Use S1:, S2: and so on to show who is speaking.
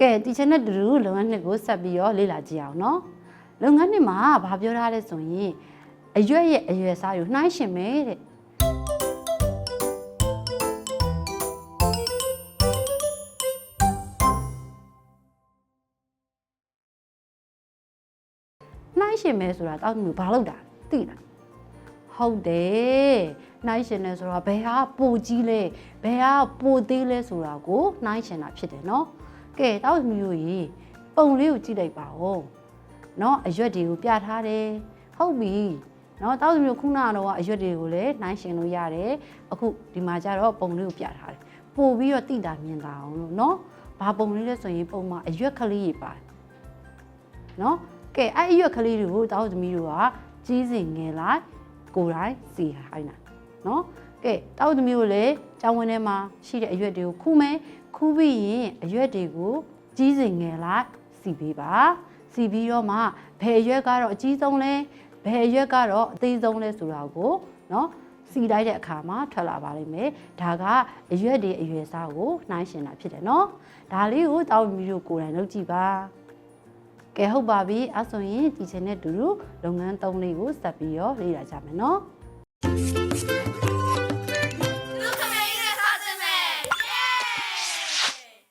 S1: ကဲတီချင်တဲ့တူတူလုပ်ငန်းနှစ်ကိုဆက်ပြီးတော့လေ့လာကြည့်အောင်နော်လုပ်ငန်းနှစ်မှာဘာပြောထားလဲဆိုရင်အရွက်ရဲ့အရွယ်စားကိုနှိုင်းရှင်မယ်တဲ့နှိုင်းရှင်မယ်ဆိုတာတောက်မျိုးဘာလို့တာသိလားဟုတ်တယ်နှိုင်းရှင်တယ်ဆိုတော့ဘယ်ဟာပိုကြီးလဲဘယ်ဟာပိုသေးလဲဆိုတာကိုနှိုင်းရှင်တာဖြစ်တယ်နော် ကဲတောက်မျိုးကြီးပုံလေးကိုကြည့်လိုက်ပါဦးနော်အရွက်တွေကိုပြထားတယ်ဟုတ်ပြီနော်တောက်မျိုးခုနကတော့အရွက်တွေကိုလည်းနှိုင်းရှင်လို့ရတယ်အခုဒီမှာကျတော့ပုံလေးကိုပြထားတယ်ပို့ပြီးတော့တိတာမြင်တာအောင်လို့နော်ဘာပုံလေးလဲဆိုရင်ပုံမှာအရွက်ကလေးကြီးပါတယ်နော်ကဲအဲ့အရွက်ကလေးတွေကိုတောက်သမီးတို့ကကြီးစင်ငယ်လိုက်ကိုယ်တိုင်စီဟိုင်းတာ နော်ကဲတောက်သမီးတို့လည်းကျောင်းဝင်းထဲမှာရှိတဲ့အရွက်တွေကိုခူးမယ်ခူးပြီးရင်အရွက်တွေကိုကြီးစင်ငယ်လိုက်စီပေးပါစီပြီးတော့မှဘယ်အရွက်ကတော့အကြီးဆုံးလဲဘယ်အရွက်ကတော့အသေးဆုံးလဲဆိုတာကိုနော်စီလိုက်တဲ့အခါမှာထွက်လာပါလိမ့်မယ်ဒါကအရွက်တွေအရွယ်စားကိုနှိုင်းရှင်တာဖြစ်တယ်နော်ဒါလေးကိုတောက်သမီးတို့ကိုယ်တိုင်လုပ်ကြည့်ပါကဲဟုတ်ပါပြီအဲ့ဆိုရင်ဒီချင်တဲ့တူတူလုပ်ငန်းသုံးလေးကိုစပ်ပြီးတော့လေ့လာကြမယ်နော်